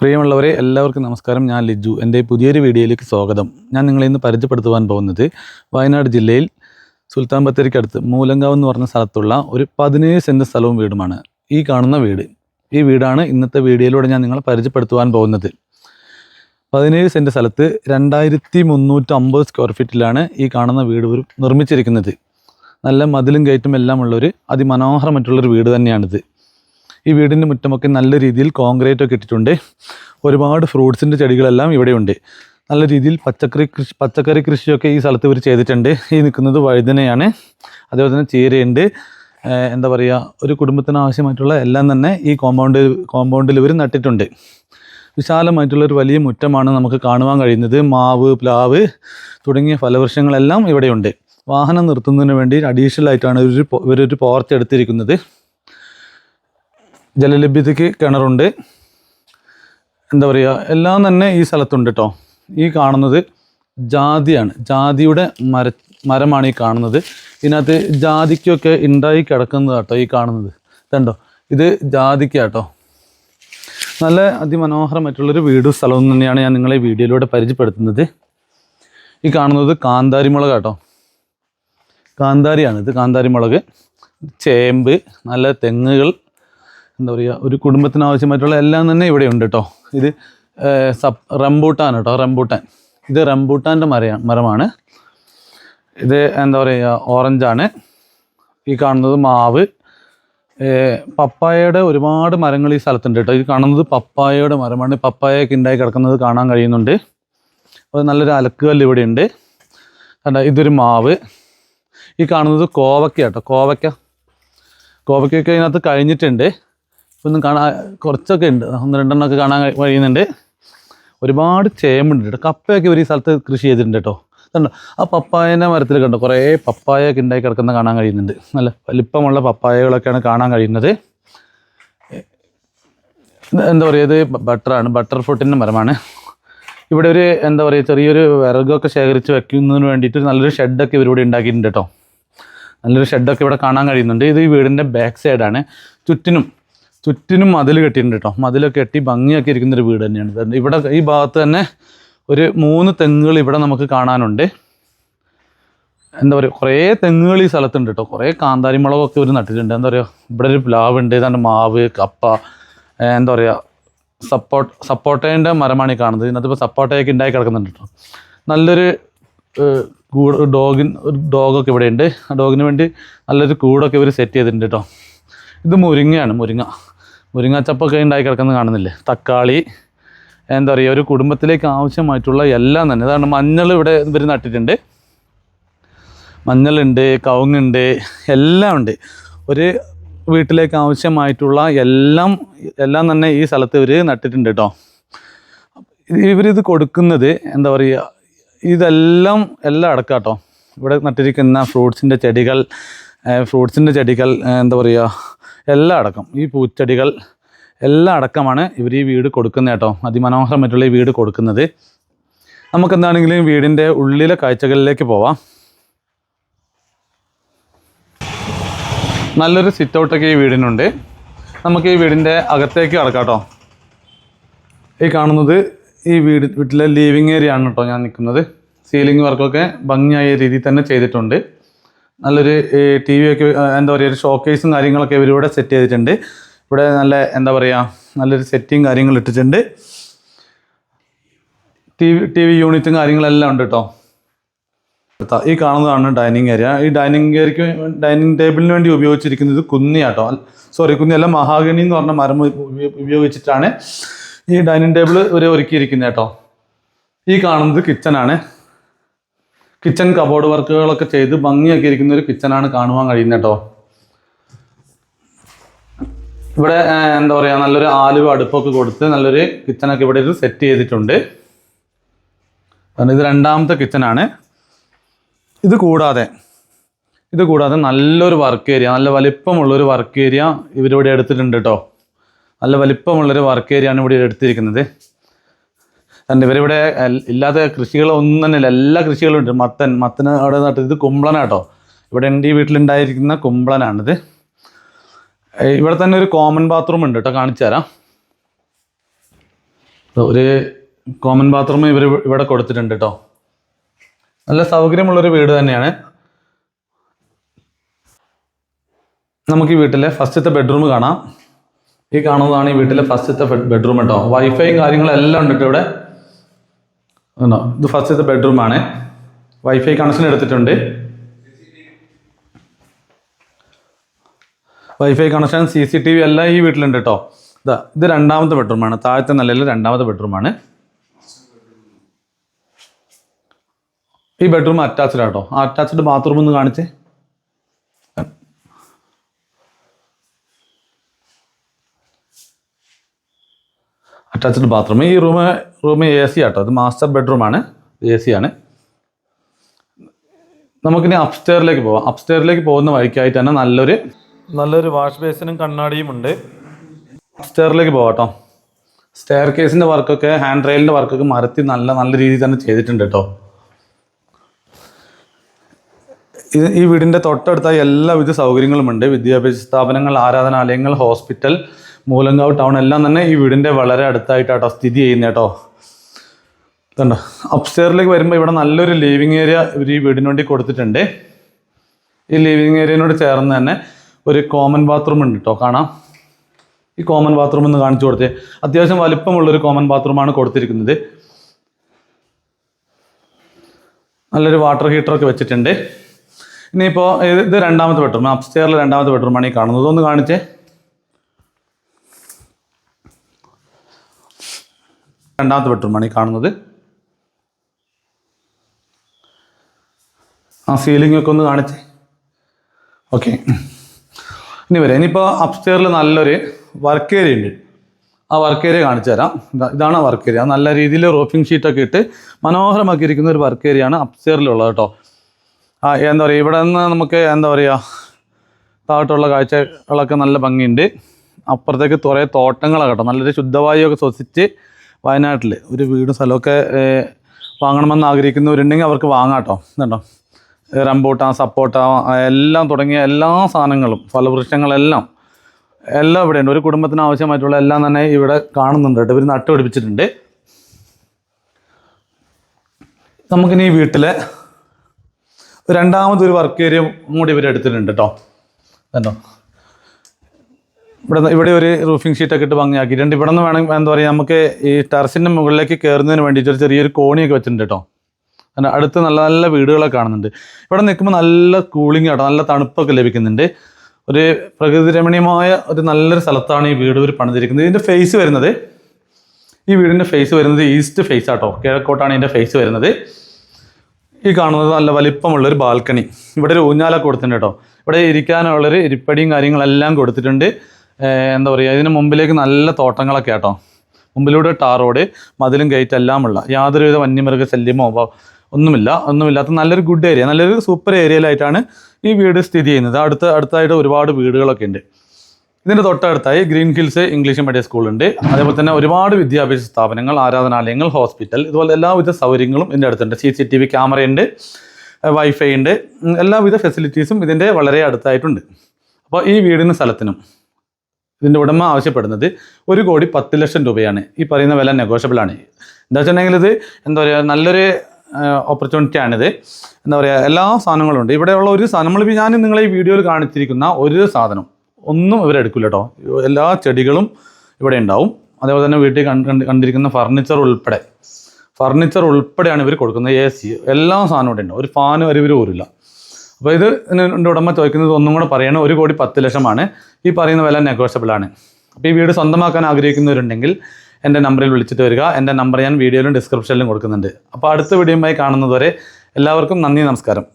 പ്രിയമുള്ളവരെ എല്ലാവർക്കും നമസ്കാരം. ഞാൻ ലിജു. എന്റെ പുതിയൊരു വീഡിയോയിലേക്ക് സ്വാഗതം. ഞാൻ നിങ്ങളെ ഇന്ന് പരിചയപ്പെടുത്തുവാൻ പോകുന്നത് വയനാട് ജില്ലയിൽ സുൽത്താൻ ബത്തേരിക്കടുത്ത് മൂലങ്കാവ് എന്ന് പറഞ്ഞ സ്ഥലത്തുള്ള ഒരു പതിനേഴ് സെന്റ് സ്ഥലവും വീടുമാണ്. ഈ കാണുന്ന വീട്. ഈ വീടാണ് ഇന്നത്തെ വീഡിയോയിലൂടെ ഞാൻ നിങ്ങളെ പരിചയപ്പെടുത്തുവാൻ പോകുന്നത്. പതിനേഴ് സെന്റ് സ്ഥലത്ത് രണ്ടായിരത്തി മുന്നൂറ്റി അമ്പത് സ്ക്വയർ ഫീറ്റിലാണ് ഈ കാണുന്ന വീട് നിർമ്മിച്ചിരിക്കുന്നത്. നല്ല മതിലും ഗേറ്റും എല്ലാം ഉള്ളൊരു അതിമനോഹരമായിട്ടുള്ളൊരു വീട് തന്നെയാണിത്. ഈ വീടിന്റെ മുറ്റമൊക്കെ നല്ല രീതിയിൽ കോൺക്രീറ്റ് ഒക്കെ ഇട്ടിട്ടുണ്ട്. ഒരുപാട് ഫ്രൂട്ട്സിന്റെ ചെടികളെല്ലാം ഇവിടെയുണ്ട്. നല്ല രീതിയിൽ പച്ചക്കറി കൃഷി പച്ചക്കറി കൃഷിയൊക്കെ ഈ സ്ഥലത്ത് ഇവർ ചെയ്തിട്ടുണ്ട്. ഈ നിൽക്കുന്നത് വഴുതനയാണ്. അതേപോലെ തന്നെ ചീരയുണ്ട്. എന്താ പറയുക ഒരു കുടുംബത്തിന് ആവശ്യമായിട്ടുള്ള എല്ലാം തന്നെ ഈ കോമ്പൗണ്ട് കോമ്പൗണ്ടിൽ ഇവർ നട്ടിട്ടുണ്ട്. വിശാലമായിട്ടുള്ള ഒരു വലിയ മുറ്റമാണ് നമുക്ക് കാണുവാൻ കഴിയുന്നത്. മാവ് പ്ലാവ് തുടങ്ങിയ ഫലവൃക്ഷങ്ങളെല്ലാം ഇവിടെയുണ്ട്. വാഹനം നിർത്തുന്നതിന് വേണ്ടി അഡീഷണൽ ആയിട്ടാണ് ഇവർ ഇവരൊരു പോർച്ച് എടുത്തിരിക്കുന്നത്. ജലലഭ്യതയ്ക്ക് കിണറുണ്ട്. എന്താ പറയുക എല്ലാം തന്നെ ഈ സ്ഥലത്തുണ്ട് കേട്ടോ ഈ കാണുന്നത് ജാതിയാണ്. ജാതിയുടെ മര മരമാണ് ഈ കാണുന്നത്. ഇതിനകത്ത് ജാതിക്കൊക്കെ ഉണ്ടായി കിടക്കുന്നത് കേട്ടോ ഈ കാണുന്നത്. കണ്ടോ? ഇത് ജാതിക്ക കേട്ടോ നല്ല അതിമനോഹരമായിട്ടുള്ളൊരു വീടും സ്ഥലവും തന്നെയാണ് ഞാൻ നിങ്ങളെ വീഡിയോയിലൂടെ പരിചയപ്പെടുത്തുന്നത്. ഈ കാണുന്നത് കാന്താരി മുളക് കേട്ടോ കാന്താരിയാണ് ഇത് കാന്താരി മുളക് ചേമ്പ് നല്ല തെങ്ങുകൾ എന്താ പറയുക ഒരു കുടുംബത്തിന് ആവശ്യമായിട്ടുള്ള എല്ലാം തന്നെ ഇവിടെ ഉണ്ട് കേട്ടോ ഇത് സബ് റംബൂട്ടാൻ കേട്ടോ റംബൂട്ടാൻ. ഇത് റംബൂട്ടാന്റെ മരയാണ് മരമാണ്. ഇത് എന്താ പറയുക ഓറഞ്ചാണ്. ഈ കാണുന്നത് മാവ്. പപ്പായയുടെ ഒരുപാട് മരങ്ങൾ ഈ സ്ഥലത്തുണ്ട് കേട്ടോ ഇത് കാണുന്നത് പപ്പായയുടെ മരമാണ്. പപ്പായൊക്കെ ഉണ്ടായി കിടക്കുന്നത് കാണാൻ കഴിയുന്നുണ്ട്. അപ്പോൾ നല്ലൊരു അലക്കുകല്ല് ഇവിടെ ഉണ്ട്. കണ്ട ഇതൊരു മാവ്. ഈ കാണുന്നത് കോവക്ക കേട്ടോ കോവക്ക കോവക്കയൊക്കെ ഇതിനകത്ത് കഴിഞ്ഞിട്ടുണ്ട്. ഒന്നും കാണാൻ കുറച്ചൊക്കെ ഉണ്ട്. ഒന്ന് രണ്ടെണ്ണമൊക്കെ കാണാൻ കഴി- കഴിയുന്നുണ്ട്. ഒരുപാട് ചേമ്പുണ്ട് കേട്ടോ. കപ്പയൊക്കെ ഒരു സ്ഥലത്ത് കൃഷി ചെയ്തിട്ടുണ്ട് കേട്ടോ. കണ്ടോ ആ പപ്പായന്റെ മരത്തിൽ കണ്ടോ? കുറേ പപ്പായൊക്കെ ഉണ്ടായി കിടക്കുന്ന കാണാൻ കഴിയുന്നുണ്ട്. നല്ല വലിപ്പമുള്ള പപ്പായകളൊക്കെയാണ് കാണാൻ കഴിയുന്നത്. എന്താ പറയുക ഇത് ബട്ടറാണ്. ബട്ടർ ഫ്രൂട്ടിന്റെ മരമാണ്. ഇവിടെ ഒരു എന്താ പറയുക ചെറിയൊരു വിറകൊക്കെ ശേഖരിച്ച് വെക്കുന്നതിന് വേണ്ടിയിട്ട് നല്ലൊരു ഷെഡൊക്കെ ഇവരിവിടെ ഉണ്ടാക്കിയിട്ടുണ്ട് കേട്ടോ. നല്ലൊരു ഷെഡൊക്കെ ഇവിടെ കാണാൻ കഴിയുന്നുണ്ട്. ഇത് ഈ വീടിന്റെ ബാക്ക് സൈഡാണ്. ചുറ്റിനും ചുറ്റിനും മതിൽ കെട്ടിയിട്ടുണ്ട് കേട്ടോ മതിലൊക്കെ കെട്ടി ഭംഗിയാക്കി ഇരിക്കുന്ന ഒരു വീട് തന്നെയാണ്. ഇവിടെ ഈ ഭാഗത്ത് തന്നെ ഒരു മൂന്ന് തെങ്ങുകൾ ഇവിടെ നമുക്ക് കാണാനുണ്ട്. എന്താ പറയുക കുറേ തെങ്ങുകൾ ഈ സ്ഥലത്തുണ്ട് കേട്ടോ കുറേ കാന്താരി മുളകൊക്കെ ഒരു നട്ടിട്ടുണ്ട്. എന്താ പറയുക ഇവിടെ ഒരു പ്ലാവ് ഉണ്ട് ഏതാണ്ട് മാവ് കപ്പ എന്താ പറയുക സപ്പോർട്ട് സപ്പോട്ടേന്റെ മരമാണ് ഈ കാണുന്നത്. ഇതിനകത്ത് സപ്പോട്ടയൊക്കെ ഉണ്ടായി കിടക്കുന്നുണ്ട് കേട്ടോ നല്ലൊരു ഡോഗിൻ ഒരു ഡോഗൊക്കെ ഇവിടെ ഉണ്ട് ആ ഡോഗിന് വേണ്ടി നല്ലൊരു കൂടൊക്കെ ഇവർ സെറ്റ് ചെയ്തിട്ടുണ്ട് കേട്ടോ ഇത് മുരിങ്ങയാണ് മുരിങ്ങ. മുരിങ്ങ ചപ്പൊക്കെ ഉണ്ടായി കിടക്കുന്നത് കാണുന്നില്ലേ? തക്കാളി എന്താ പറയുക ഒരു കുടുംബത്തിലേക്ക് ആവശ്യമായിട്ടുള്ള എല്ലാം തന്നെ. അതാണ് മഞ്ഞൾ ഇവിടെ ഇവർ നട്ടിട്ടുണ്ട്. മഞ്ഞളുണ്ട് കവുങ്ങുണ്ട് എല്ലാം ഉണ്ട്. ഒരു വീട്ടിലേക്ക് ആവശ്യമായിട്ടുള്ള എല്ലാം എല്ലാം തന്നെ ഈ സ്ഥലത്ത് ഇവർ നട്ടിട്ടുണ്ട് കേട്ടോ. ഇവരിത് കൊടുക്കുന്നത് എന്താ പറയുക ഇതെല്ലാം എല്ലാം അടക്കാം കേട്ടോ. ഇവിടെ നട്ടിരിക്കുന്ന ഫ്രൂട്ട്സിന്റെ ചെടികൾ ഫ്രൂട്ട്സിന്റെ ചെടികൾ എന്താ പറയുക എല്ലാം അടക്കം. ഈ പൂച്ചെടികൾ എല്ലാം അടക്കമാണ് ഇവർ ഈ വീട് കൊടുക്കുന്നത് കേട്ടോ. അതിമനോഹരമായിട്ടുള്ള ഈ വീട് കൊടുക്കുന്നത്. നമുക്ക് എന്താണെങ്കിലും വീടിന്റെ ഉള്ളിലെ കാഴ്ചകളിലേക്ക് പോവാം. നല്ലൊരു സിറ്റ് ഔട്ടൊക്കെ ഈ വീടിനുണ്ട്. നമുക്ക് ഈ വീടിന്റെ അകത്തേക്ക് കിടക്കാം കേട്ടോ. ഈ കാണുന്നത് ഈ വീട് വീട്ടിലെ ലീവിങ് ഏരിയ ആണ് കേട്ടോ ഞാൻ നിൽക്കുന്നത്. സീലിംഗ് വർക്കൊക്കെ ഭംഗിയായ രീതിയിൽ തന്നെ ചെയ്തിട്ടുണ്ട്. നല്ലൊരു ടി വി ഒക്കെ എന്താ പറയുക ഒരു ഷോക്കേസും കാര്യങ്ങളൊക്കെ ഇവരിവിടെ സെറ്റ് ചെയ്തിട്ടുണ്ട്. ഇവിടെ നല്ല എന്താ പറയുക നല്ലൊരു സെറ്റിങ് കാര്യങ്ങൾ ഇട്ടിട്ടുണ്ട്. ടി വി ടി വി യൂണിറ്റും കാര്യങ്ങളെല്ലാം ഉണ്ട് കേട്ടോ ഈ കാണുന്നതാണ് ഡൈനിങ് ഏരിയ ഈ ഡൈനിങ് ഏരിയക്ക് ഡൈനിങ് ടേബിളിന് വേണ്ടി ഉപയോഗിച്ചിരിക്കുന്നത് കുന്നിയാട്ടോ സോറി കുന്നിയല്ല മഹാഗണി എന്ന് പറഞ്ഞ മരം ഉപയോഗിച്ചിട്ടാണ് ഈ ഡൈനിങ് ടേബിൾ ഒരു ഒരുക്കിയിരിക്കുന്നത് കേട്ടോ ഈ കാണുന്നത് കിച്ചണാണ് കിച്ചൺ കബോർഡ് വർക്കുകളൊക്കെ ചെയ്ത് ഭംഗിയാക്കി ഇരിക്കുന്ന ഒരു കിച്ചണാണ് കാണുവാൻ കഴിയുന്നത് കേട്ടോ. ഇവിടെ എന്താ പറയുക നല്ലൊരു ആലുവ അടുപ്പൊക്കെ കൊടുത്ത് നല്ലൊരു കിച്ചണൊക്കെ ഇവിടെ ഒരു സെറ്റ് ചെയ്തിട്ടുണ്ട്. ഇത് രണ്ടാമത്തെ കിച്ചണാണ് ഇത് കൂടാതെ ഇത് കൂടാതെ നല്ലൊരു വർക്ക് ഏരിയ നല്ല വലിപ്പമുള്ളൊരു വർക്ക് ഏരിയ ഇവരിവിടെ എടുത്തിട്ടുണ്ട് കേട്ടോ. നല്ല വലിപ്പമുള്ളൊരു വർക്ക് ഏരിയ ആണ് ഇവിടെ എടുത്തിരിക്കുന്നത്. കാരണം ഇവരിവിടെ ഇല്ലാത്ത കൃഷികളൊന്നും തന്നെ എല്ലാ കൃഷികളും ഉണ്ട്. മത്തൻ മത്തന് അവിടെ നട്ടത് ഇത് കുമ്പളനാട്ടോ ഇവിടെ എന്റെ ഈ വീട്ടിലുണ്ടായിരിക്കുന്ന കുമ്പളനാണിത്. ഇവിടെ തന്നെ ഒരു കോമൺ ബാത്റൂം ഉണ്ട് കേട്ടോ കാണിച്ചു തരാം. ഒരു കോമൺ ബാത്റൂം ഇവർ ഇവിടെ കൊടുത്തിട്ടുണ്ട് കേട്ടോ നല്ല സൗകര്യമുള്ളൊരു വീട് തന്നെയാണ്. നമുക്ക് ഈ വീട്ടിലെ ഫസ്റ്റത്തെ ബെഡ്റൂം കാണാം. ഈ കാണുന്നതാണ് ഈ വീട്ടിലെ ഫസ്റ്റത്തെ ബെഡ്റൂം കേട്ടോ വൈഫൈയും കാര്യങ്ങളും എല്ലാം ഉണ്ട് ഇവിടെ. ഇത് ബെഡ്റൂം ആണ്. വൈഫൈ കണക്ഷൻ എടുത്തിട്ടുണ്ട്. WiFi connection C C T V എല്ലാം ഈ വീട്ടിലുണ്ട് കേട്ടോ ഇതാ ഇത് രണ്ടാമത്തെ ബെഡ്റൂമാണ് താഴത്തെ നിലയിൽ രണ്ടാമത്തെ ബെഡ്റൂമാണ് ഈ ബെഡ്റൂം അറ്റാച്ച്ഡ് ആട്ടോ ആ അറ്റാച്ച്ഡ് ബാത്റൂം ഒന്ന് കാണിച്ചേ. Attached bathroom. ഈ റൂം റൂം എ സി ആട്ടോ. അത് മാസ്റ്റർ ബെഡ്റൂമാണ് എ സി ആണ്. നമുക്കിനി അപ്സ്റ്റെയറിലേക്ക് പോവാം. അപ്സ്റ്റെയറിലേക്ക് പോകുന്ന വഴിക്കായിട്ട് തന്നെ നല്ലൊരു നല്ലൊരു വാഷ് ബേസിനും കണ്ണാടിയും ഉണ്ട്. അപ്സ്റ്റെയറിലേക്ക് കേട്ടോ. സ്റ്റെയർ കേസിന്റെ വർക്കൊക്കെ ഹാൻഡ് റെയിലിന്റെ വർക്കൊക്കെ മരത്തി നല്ല നല്ല രീതിയിൽ തന്നെ ചെയ്തിട്ടുണ്ട് കേട്ടോ. ഇത് ഈ വീടിന്റെ തൊട്ടടുത്തായി എല്ലാവിധ സൗകര്യങ്ങളുമുണ്ട്. വിദ്യാഭ്യാസ സ്ഥാപനങ്ങൾ ആരാധനാലയങ്ങൾ ഹോസ്പിറ്റൽ മൂലങ്കാവ് ടൗൺ എല്ലാം തന്നെ ഈ വീടിന്റെ വളരെ അടുത്തായിട്ടാട്ടോ സ്ഥിതി ചെയ്യുന്നത് കേട്ടോ കണ്ടോ? അപ്സ്റ്റെയറിലേക്ക് വരുമ്പോൾ ഇവിടെ നല്ലൊരു ലിവിങ് ഏരിയ ഇവർ ഈ വീടിന് വേണ്ടി കൊടുത്തിട്ടുണ്ട്. ഈ ലിവിങ് ഏരിയനോട് ചേർന്ന് തന്നെ ഒരു കോമൺ ബാത്റൂം ഉണ്ട് കേട്ടോ കാണാം. ഈ കോമൺ ബാത്റൂം ഒന്ന് കാണിച്ചു കൊടുത്തേ. അത്യാവശ്യം വലിപ്പമുള്ളൊരു കോമൺ ബാത്റൂമാണ് കൊടുത്തിരിക്കുന്നത്. നല്ലൊരു വാട്ടർ ഹീറ്ററൊക്കെ വെച്ചിട്ടുണ്ട്. ഇനിയിപ്പോൾ ഇത് രണ്ടാമത്തെ ബെഡ്റൂം അപ്സ്റ്റെയറിലെ രണ്ടാമത്തെ ബെഡ്റൂമാണ് ഈ കാണുന്നത്. ഒന്ന് കാണിച്ചേ. രണ്ടാമത്തെ ബെഡ്റൂമാണ് ഈ കാണുന്നത്. ആ സീലിംഗ് ഒക്കെ ഒന്ന് കാണിച്ചേ. ഓക്കെ ഇനി വരെ. ഇനിയിപ്പോൾ അപ്സ്റ്റെയറിൽ നല്ലൊരു വർക്ക് ഏരിയ ഉണ്ട്. ആ വർക്ക് ഏരിയ കാണിച്ചു തരാം. ഇതാണ് വർക്ക് ഏരിയ നല്ല രീതിയിൽ റോഫിംഗ് ഷീറ്റൊക്കെ ഇട്ട് മനോഹരമാക്കിയിരിക്കുന്ന ഒരു വർക്ക് ഏരിയയാണ് അപ്സ്റ്റെയറിലുള്ളത് കേട്ടോ. ആ എന്താ പറയുക ഇവിടെ നിന്ന് നമുക്ക് എന്താ പറയുക താഴോട്ടുള്ള കാഴ്ചകളൊക്കെ നല്ല ഭംഗിയുണ്ട്. അപ്പുറത്തേക്ക് കുറേ തോട്ടങ്ങളാണ് കേട്ടോ. നല്ലൊരു ശുദ്ധവായുവൊക്കെ ശ്വസിച്ച് വയനാട്ടിൽ ഒരു വീടും സ്ഥലമൊക്കെ വാങ്ങണമെന്ന് ആഗ്രഹിക്കുന്നവരുണ്ടെങ്കിൽ അവർക്ക് വാങ്ങാം കേട്ടോ. ഇതുണ്ടോ? റംബൂട്ടാൻ സപ്പോട്ട എല്ലാം തുടങ്ങിയ എല്ലാ സാധനങ്ങളും ഫലവൃക്ഷങ്ങളെല്ലാം എല്ലാം ഇവിടെ ഉണ്ട് ഒരു കുടുംബത്തിന് ആവശ്യമായിട്ടുള്ള എല്ലാം തന്നെ ഇവിടെ കാണുന്നുണ്ട് കേട്ടോ. ഇവർ നട്ടുപിടിപ്പിച്ചിട്ടുണ്ട്. നമുക്കിനി ഈ വീട്ടിലെ രണ്ടാമതൊരു വർക്ക് ഏരിയ കൂടി ഇവർ എടുത്തിട്ടുണ്ട് കേട്ടോ. കണ്ടോ ഇവിടെ ഇവിടെ ഒരു റൂഫിംഗ് ഷീറ്റൊക്കെ ഇട്ട് ഭംഗിയാക്കിയിട്ടുണ്ട് ഇവിടെ നിന്ന് വേണമെങ്കിൽ എന്താ പറയുക നമുക്ക് ഈ ടെറസിന്റെ മുകളിലേക്ക് കയറുന്നതിന് വേണ്ടിയിട്ട് ഒരു ചെറിയൊരു കോണിയൊക്കെ വെച്ചിട്ടുണ്ട് കേട്ടോ. അടുത്ത് നല്ല നല്ല വീടുകളൊക്കെ കാണുന്നുണ്ട്. ഇവിടെ നിൽക്കുമ്പോൾ നല്ല കൂളിംഗ് കേട്ടോ നല്ല തണുപ്പൊക്കെ ലഭിക്കുന്നുണ്ട്. ഒരു പ്രകൃതി രമണീയമായ ഒരു നല്ലൊരു സ്ഥലത്താണ് ഈ വീട് ഒരു പണിതിരിക്കുന്നത്. ഇതിന്റെ ഫേസ് വരുന്നത് ഈ വീടിന്റെ ഫേസ് വരുന്നത് ഈസ്റ്റ് ഫേസ് ആട്ടോ. കിഴക്കോട്ടാണ് ഇതിന്റെ ഫേസ് വരുന്നത്. ഈ കാണുന്നത് നല്ല വലിപ്പമുള്ള ഒരു ബാൽക്കണി ഇവിടെ ഒരു ഊഞ്ഞാലൊക്കെ കൊടുത്തിട്ടുണ്ട് കേട്ടോ. ഇവിടെ ഇരിക്കാനുള്ളൊരു ഇരിപ്പടിയും കാര്യങ്ങളെല്ലാം കൊടുത്തിട്ടുണ്ട്. എന്താ പറയുക ഇതിന് മുമ്പിലേക്ക് നല്ല തോട്ടങ്ങളൊക്കെ ആട്ടോ. മുമ്പിലൂടെ ടാർ റോഡ് മതിലും ഗേറ്റ് എല്ലാം ഉള്ള യാതൊരുവിധ വന്യമൃഗ ശല്യമോ ഒന്നുമില്ല ഒന്നുമില്ലാത്ത നല്ലൊരു ഗുഡ് ഏരിയ നല്ലൊരു സൂപ്പർ ഏരിയയിലായിട്ടാണ് ഈ വീട് സ്ഥിതി ചെയ്യുന്നത്. അടുത്ത് അടുത്തായിട്ട് ഒരുപാട് വീടുകളൊക്കെ ഉണ്ട്. ഇതിന്റെ തൊട്ടടുത്തായി ഗ്രീൻ ഹിൽസ് ഇംഗ്ലീഷ് മീഡിയം സ്കൂളുണ്ട് അതേപോലെ തന്നെ ഒരുപാട് വിദ്യാഭ്യാസ സ്ഥാപനങ്ങൾ ആരാധനാലയങ്ങൾ ഹോസ്പിറ്റൽ ഇതുപോലെ എല്ലാവിധ സൗകര്യങ്ങളും ഇതിന്റെ അടുത്തുണ്ട്. സി സി ടി വി ക്യാമറയുണ്ട് വൈഫൈ ഉണ്ട് എല്ലാവിധ ഫെസിലിറ്റീസും ഇതിന്റെ വളരെ അടുത്തായിട്ടുണ്ട്. അപ്പോൾ ഈ വീടിന് സ്ഥലത്തിനും ഇതിന്റെ ഉടമ ആവശ്യപ്പെടുന്നത് ഒരു കോടി പത്ത് ലക്ഷം രൂപയാണ്. ഈ പറയുന്ന വില നെഗോഷ്യബിൾ ആണ്. എന്താ വെച്ചിട്ടുണ്ടെങ്കിൽ ഇത് എന്താ പറയുക നല്ലൊരു ഓപ്പർച്യൂണിറ്റി ആണിത് എന്താ പറയുക എല്ലാ സാധനങ്ങളും ഉണ്ട്. ഇവിടെയുള്ള ഒരു സാധനം നമ്മൾ ഞാൻ നിങ്ങളെ ഈ വീഡിയോയിൽ കാണിച്ചിരിക്കുന്ന ഒരു സാധനം. ഒന്നും ഇവരെടുക്കില്ല കേട്ടോ എല്ലാ ചെടികളും ഇവിടെ ഉണ്ടാവും. അതേപോലെ തന്നെ വീട്ടിൽ കണ്ട് കണ്ട് കണ്ടിരിക്കുന്ന ഫർണിച്ചർ ഉൾപ്പെടെ. ഫർണിച്ചർ ഉൾപ്പെടെയാണ് ഇവർ കൊടുക്കുന്നത്. എ സി എല്ലാ സാധനവും ഇവിടെ ഉണ്ട്. ഒരു ഫാൻ വരെ ഇവർ പോരില്ല അപ്പോൾ ഇത് ഉടമ ചോദിക്കുന്നത് ഒന്നും കൂടെ പറയണം. ഒരു കോടി പത്ത് ലക്ഷമാണ്. ഈ പറയുന്ന വില നെഗോഷ്യബിൾ ആണ്. അപ്പോൾ ഈ വീട് സ്വന്തമാക്കാൻ ആഗ്രഹിക്കുന്നവരുണ്ടെങ്കിൽ എന്റെ നമ്പറിൽ വിളിച്ചിട്ട് വരിക. എന്റെ നമ്പർ ഞാൻ വീഡിയോയിലും ഡിസ്ക്രിപ്ഷനിലും കൊടുക്കുന്നുണ്ട്. അപ്പോൾ അടുത്ത വീഡിയോയുമായി കാണുന്നതുവരെ എല്ലാവർക്കും നന്ദി നമസ്കാരം.